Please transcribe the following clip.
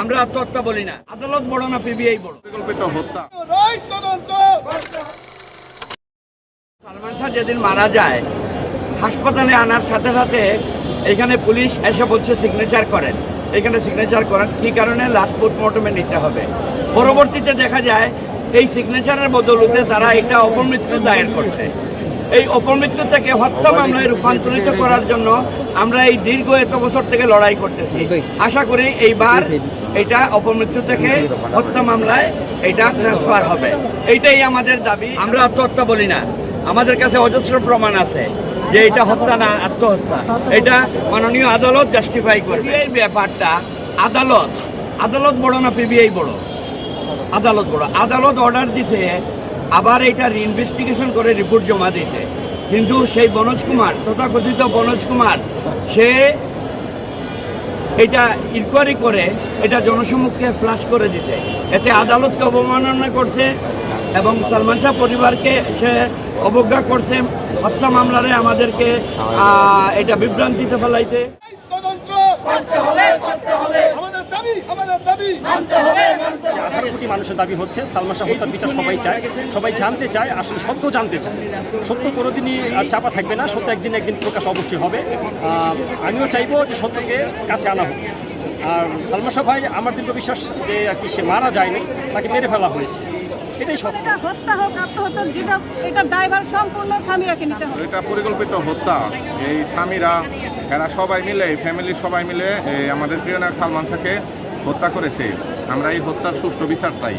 আমরা আত্মহত্যা বলি না। আদালত বড় না পিবিআই বড়? পরিকল্পিত হত্যা। সালমান শাহ যেদিন মারা যায় হাসপাতালে আনার সাথে সাথে এখানে পুলিশ এসে বলছে সিগনেচার করেন। এখানে সিগনেচার করেন কি কারণে? লাস্ট পোস্টমর্টমে নিতে হবে। পরবর্তীতে দেখা যায় এই সিগনেচারের বদলতে তারা এটা অপমৃত্যু দায়ের করছে। এই অপমৃত্যু থেকে হত্যা মামলায় রূপান্তরিত করার জন্য আমরা এই দীর্ঘ এত বছর থেকে লড়াই করতেছি। আশা করি এইবার এটা অপমৃত্যু থেকে হত্যা মামলায় এটা ট্রান্সফার হবে। এইটাই আমাদের দাবি। আমরা আত্মহত্যা বলি না। আমাদের কাছে অজস্র প্রমাণ আছে যে এটা হত্যা না আত্মহত্যা। এটা মাননীয় আদালত জাস্টিফাই করবে। এই ব্যাপারটা আদালত আদালত বড় না পিবিআই বড়? আদালত বড়। আদালত অর্ডার দিছে আবার এটা ইনভেস্টিগেশন করে রিপোর্ট জমা দিয়েছে। কিন্তু সেই বনোজ কুমার তথাকথিত বনোজ কুমার সে এটা ইনকোয়ারি করে এটা জনসমক্ষে ফ্লাশ করে দিছে এতে আদালতকে অবমাননা করছে এবং সালমান শাহ পরিবারকে সে অবজ্ঞা করছে। হত্যা মামলারে আমাদেরকে আহ, এটা বিভ্রান্তিতে ফেলাইছে। তদন্ত করতে হবে করতে হবে আমাদের দাবি আমাদের দাবি। মানতে হবে মানতে হবে আঠারো কোটি মানুষের দাবি হচ্ছে। সালমান শাহ হত্যার বিচার সবাই চায়। সবাই জানতে চায় আসলে সত্য জানতে চায়। সত্য কোনোদিনই আর চাপা থাকবে না সত্য একদিন একদিন প্রকাশ অবশ্যই হবে। আমিও চাইব যে সত্যকে কাছে আনা হোক। আর সালমান শাহ ভাই আমার দীর্ঘ বিশ্বাস যে আর কি সে মারা যায়নি তাকে মেরে ফেলা হয়েছে। এটা হত্যা হোক আত্মহত্যা যেটা এটা ড্রাইভার সম্পূর্ণ স্বামীরাকে নিতে হবে। এটা পরিকল্পিত হত্যা। এই স্বামীরা এরা সবাই মিলে ফ্যামিলির সবাই মিলে আমাদের প্রিয় নায়ক সালমান শাহকে হত্যা করেছে। আমরা এই হত্যার সুষ্ঠু বিচার চাই।